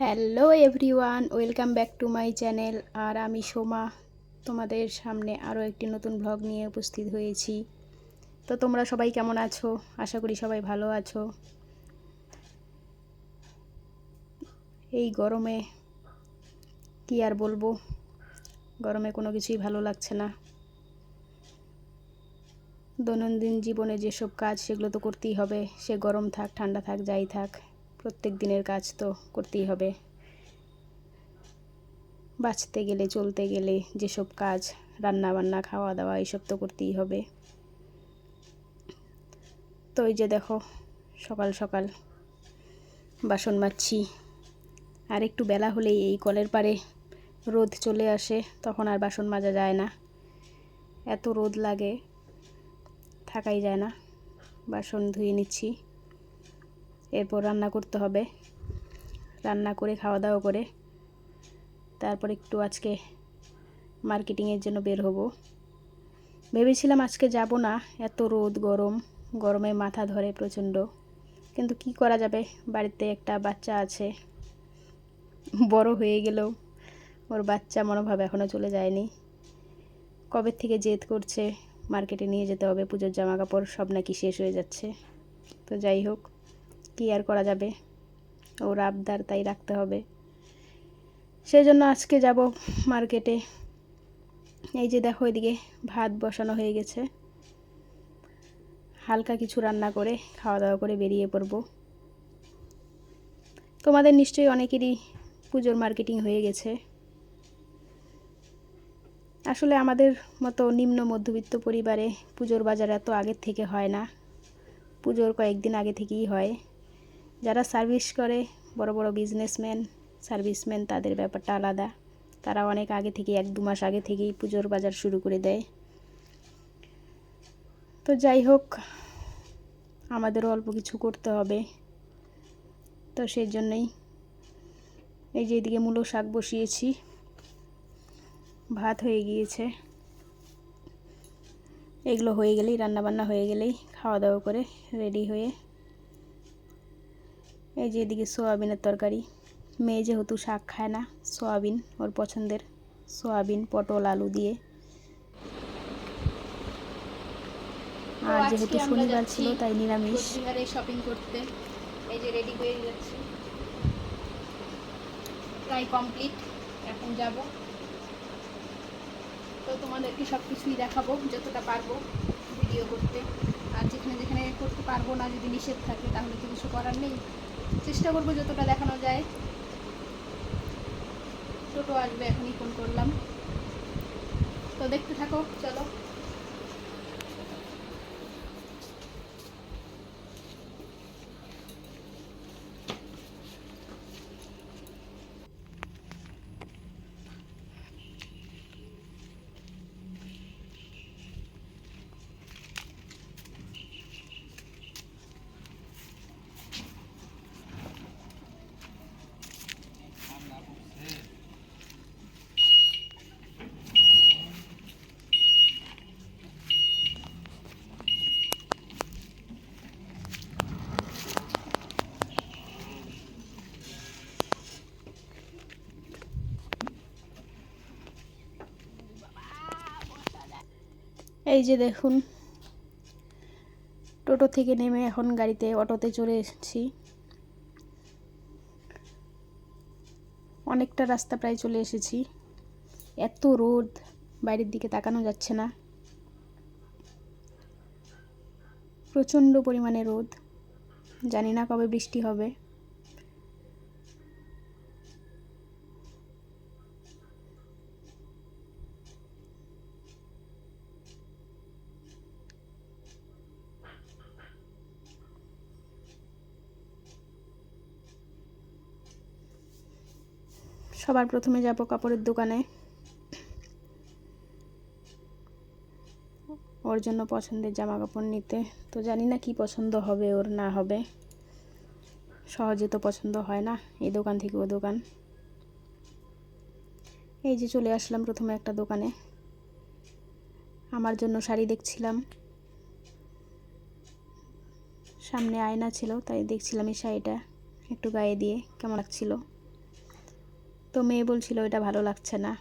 Hello everyone, welcome back to my channel. আর আমি সোমা, তোমাদের সামনে আরও একটি নতুন ব্লগ নিয়ে উপস্থিত হয়েছি। তো তোমরা সবাই কেমন আছো? আশা করি সবাই ভালো আছো। এই গরমে কি আর বলব? গরমে কোনো কিছুই ভালো লাগছে না। দৈনন্দিন জীবনে যেসব কাজ, সেগুলো তো করতেই হবে। সে গরম থাক, ঠান্ডা থাক, যাই থাক। প্রত্যেক দিনের কাজ তো করতেই হবে। বাঁচতে গেলে, চলতে গেলে যেসব কাজ রান্না বান্না খাওয়া দাওয়া এইসব তো করতেই হবে। তো ওই যে দেখো, সকাল সকাল বাসন মাজছি। আর একটু বেলা হলেই এই কলের পারে রোদ চলে আসে, তখন আর বাসন মাজা যায় না। এত রোদ লাগে, থাকাই যায় না। বাসন ধুয়ে নিচ্ছি। এরপর রান্না করতে হবে। রান্না করে খাওয়া দাওয়া করে। তারপর একটু আজকে মার্কেটিংয়ের জন্য বের হব। ভেবেছিলাম আজকে যাব না, এত রোদ, গরম। গরমে মাথা ধরে প্রচণ্ড। কিন্তু কি করা যাবে? বাড়িতে একটা বাচ্চা আছে। বড় হয়ে গেলেও ওর বাচ্চা মনোভাব এখনও চলে যায়নি। কবে থেকে জেদ করছে, মার্কেটে নিয়ে যেতে হবে, পুজোর জামা কাপড় সব নাকি শেষ হয়ে যাচ্ছে। তো যাই হোক। কী আর করা যাবে। ওর আবদার তাই রাখতে হবে। সেই জন্য আজকে যাব মার্কেটে এই যে দেখো এদিকে ভাত বসানো হয়ে গেছে। হালকা কিছু রান্না করে খাওয়া দাওয়া করে বেরিয়ে পড়ব। তোমাদের নিশ্চয়ই অনেকেরই পুজোর মার্কেটিং হয়ে গেছে। আসলে আমাদের মতো নিম্ন মধ্যবিত্ত পরিবারে পুজোর বাজার এত আগের থেকে হয় না। পুজোর কয়েকদিন আগে থেকেই হয়। যারা সার্ভিস করে, বড় বড় বিজনেসম্যান সার্ভিসম্যান তাদের ব্যাপারটা আলাদা। তারা অনেক আগে থেকে এক দু মাস আগে থেকেই পুজোর বাজার শুরু করে দেয়। তো যাই হোক, আমাদেরও অল্প কিছু করতে হবে। তো সেই জন্যই এই যে এদিকে মূলো শাক বসিয়েছি, ভাত হয়ে গিয়েছে। এগুলো হয়ে গেলেই, রান্নাবান্না হয়ে গেলেই খাওয়া দাওয়া করে রেডি হয়ে এই যে এদিকে সোয়াবিনের তরকারি। মেয়ে যেহেতু শাক খায় না সোয়াবিন ওর পছন্দের। সোয়াবিন পটল আলু দিয়ে। আর যেহেতু শনিবার ছিল তাই নিরামিষ। শপিং করতে। এই যে রেডি হয়ে যাচ্ছি। প্রায় কমপ্লিট এখন যাব। তো তোমাদেরকে সব কিছুই দেখাবো যতটা পারব ভিডিও করতে। আর যেখানে যেখানে করতে পারব না যদি নিষেধ থাকে তাহলে তো কিছু করার নেই। চেষ্টা করব যতটা দেখানো যায়। ছোটো আসবে এখনই ফোন করলাম। তো দেখতে থাকো চলো। এই যে দেখুন, টোটো থেকে নেমে এখন গাড়িতে, অটোতে চলে এসেছি। অনেকটা রাস্তা প্রায় চলে এসেছি। এত রোদ, বাইরের দিকে তাকানো যাচ্ছে না। প্রচণ্ড পরিমাণে রোদ। জানি না কবে বৃষ্টি হবে। সবার প্রথমে যাব কাপড়ের দোকানে। ওর জন্য পছন্দের জামা কাপড় নিতে। তো জানি না কি পছন্দ হবে ওর, না হবে। সহজে তো পছন্দ হয় না, এই দোকান থেকে ও দোকান। এই যে চলে আসলাম প্রথমে একটা দোকানে। আমার জন্য শাড়ি দেখছিলাম। সামনে আয়না ছিল, তাই দেখছিলাম এই শাড়িটা। একটু গায়ে দিয়ে, কেমন লাগছিল? তো মেয়ে বলছিল এটা ভালো লাগছে না।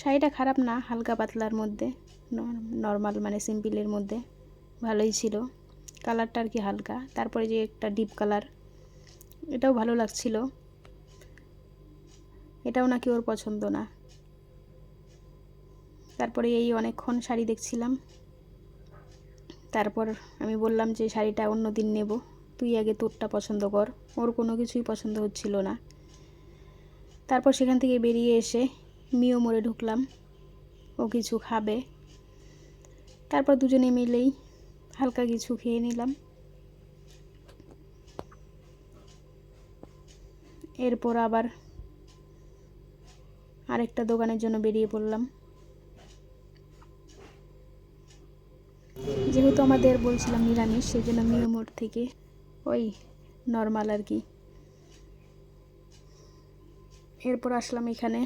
শাড়িটা খারাপ না, হালকা পাতলার মধ্যে নর্মাল মানে সিম্পলের মধ্যে, ভালোই ছিল। কালারটা আর কি হালকা, তারপরে যে একটা ডিপ কালার এটাও ভালো লাগছিল। এটাও নাকি ওর পছন্দ না। তারপরে এই অনেকক্ষণ শাড়ি দেখছিলাম। তারপর আমি বললাম যে, শাড়িটা অন্য দিন নেব। তুই আগে তোরটা পছন্দ কর। ওর কোনো কিছুই পছন্দ হচ্ছিল না। তারপর সেখান থেকে বেরিয়ে এসে মিও মোড়ে ঢুকলাম। ও কিছু খাবে। তারপর দুজনে মিলেই হালকা কিছু খেয়ে নিলাম। এরপর আবার আরেকটা দোকানের জন্য বেরিয়ে পড়লাম। যেহেতু আমাদের বলছিলাম নিরামিষ, সেই জন্য মিও মোড় থেকে ওই নর্মাল আর কি এরপর আসলাম এখানে।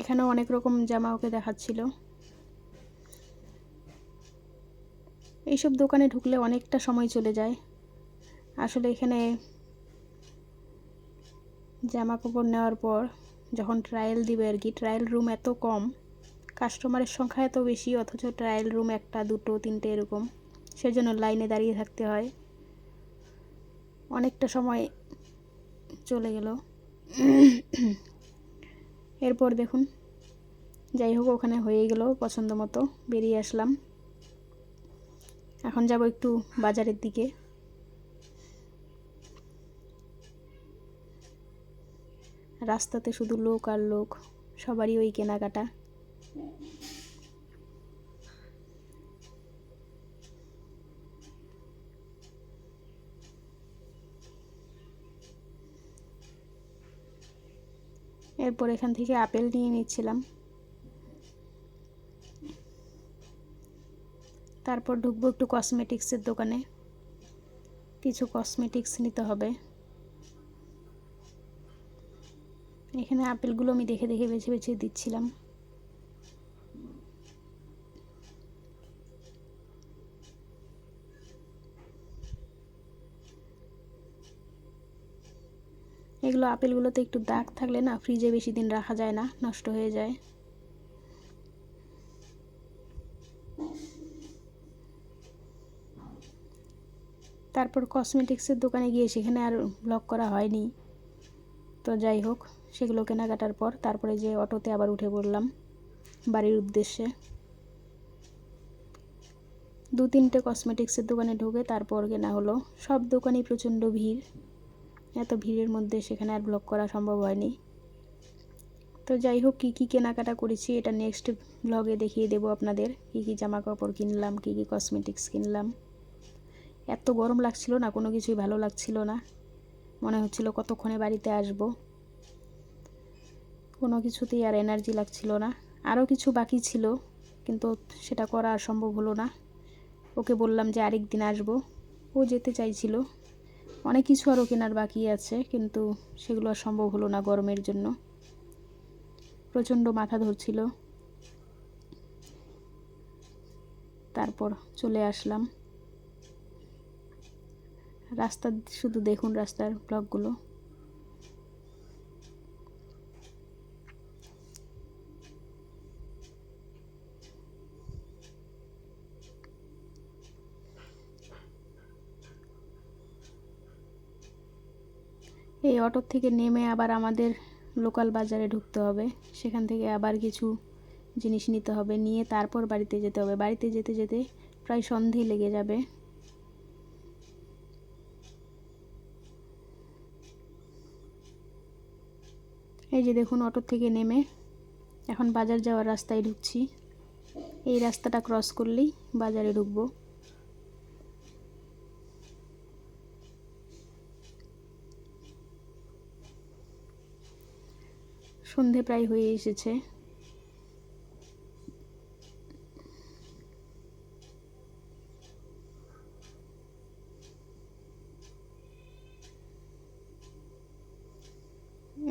এখানেও অনেক রকম জামা ওকে দেখাচ্ছিল। এইসব দোকানে ঢুকলে অনেকটা সময় চলে যায়। আসলে এখানে জামা কাপড় নেওয়ার পর যখন ট্রায়াল দিবে আর কি ট্রায়াল রুম এত কম কাস্টমারের সংখ্যা এত বেশি, অথচ ট্রায়াল রুম একটা, দুটো, তিনটে এরকম, সেজন্য লাইনে দাঁড়িয়ে থাকতে হয়। অনেকটা সময় চলে গেল। এরপর দেখুন, যাই হোক ওখানে হয়ে গেল, পছন্দ মতো বেরিয়ে আসলাম। এখন যাব একটু বাজারের দিকে। রাস্তাতে শুধু লোক আর লোক, সবারই ওই কেনাকাটা। এরপর এখান থেকে আপেল নিয়ে নিচ্ছিলাম। তারপর ঢুকবো একটু কসমেটিক্সের দোকানে। কিছু কসমেটিক্স নিতে হবে। এখানে আপেলগুলো আমি দেখে দেখে বেছে বেছে দিচ্ছিলাম। এগুলো আপেলগুলোতে একটু দাগ থাকলে না ফ্রিজে বেশি দিন রাখা যায় না, নষ্ট হয়ে যায়। তারপর কসমেটিক্সের দোকানে গিয়ে সেখানে আর ব্লগ করা হয়নি। তো যাই হোক, সেগুলো কেনাকাটার পর তারপরে যে অটোতে আবার উঠে পড়লাম বাড়ির উদ্দেশ্যে। দু তিনটে কসমেটিক্সের দোকানে ঢুকে তারপর কেনা হলো। সব দোকানেই প্রচণ্ড ভিড়। এত ভিড়ের মধ্যে সেখানে আর ব্লগ করা সম্ভব হয়নি। তো যাই হোক, কী কী কেনাকাটা করেছি এটা নেক্সট ব্লগে দেখিয়ে দেবো আপনাদের। কী কী জামা কাপড় কিনলাম, কী কী কসমেটিক্স কিনলাম। এত গরম লাগছিল না, কোনো কিছুই ভালো লাগছিল না। মনে হচ্ছিল কতক্ষণে বাড়িতে আসব। কোনো কিছুতেই আর এনার্জি লাগছিল না। আরও কিছু বাকি ছিল, কিন্তু সেটা করা সম্ভব হলো না। ওকে বললাম যে আরেক দিন আসব। ও যেতে চাইছিল। অনেক কিছু আরও কেনার বাকি আছে, কিন্তু সেগুলো আর সম্ভব হলো না গরমের জন্য। প্রচণ্ড মাথা ধরছিল। তারপর চলে আসলাম। রাস্তা শুধু দেখুন রাস্তার ব্লকগুলো এই অটোর থেকে নেমে আবার আমাদের লোকাল বাজারে ঢুকতে হবে। সেখান থেকে আবার কিছু জিনিস নিতে হবে, নিয়ে তারপর বাড়িতে যেতে হবে। বাড়িতে যেতে যেতে প্রায় সন্ধেই লেগে যাবে। এই যে দেখুন অটোর থেকে নেমে এখন বাজার যাওয়ার রাস্তায় ঢুকছি। এই রাস্তাটা ক্রস করলেই বাজারে ঢুকবো। সন্ধে প্রায় হয়ে এসেছে।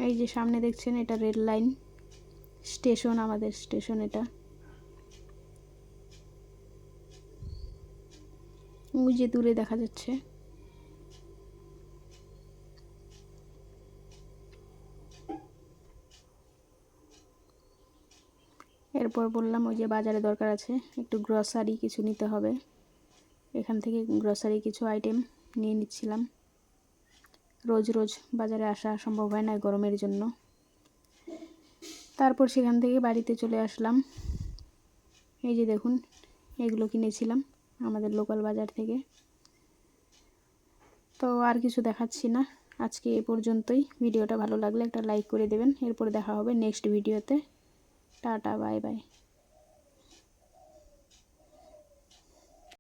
এই যে সামনে দেখছেন, এটা রেল লাইন স্টেশন, আমাদের স্টেশন এটা। ওই যে দূরে দেখা যাচ্ছে। এরপর বললাম, ওই যে বাজারে দরকার আছে, একটু গ্রসারি কিছু নিতে হবে। এখান থেকে গ্রসারি কিছু আইটেম নিয়ে নিচ্ছিলাম। রোজ রোজ বাজারে আসা সম্ভব হয় না গরমের জন্য। তারপর সেখান থেকে বাড়িতে চলে আসলাম। এই যে দেখুন, এগুলো কিনেছিলাম আমাদের লোকাল বাজার থেকে। তো আর কিছু দেখাচ্ছি না। আজকে এ পর্যন্তই। ভিডিওটা ভালো লাগলে একটা লাইক করে দেবেন। এরপর দেখা হবে নেক্সট ভিডিওতে টাটা বাই বাই।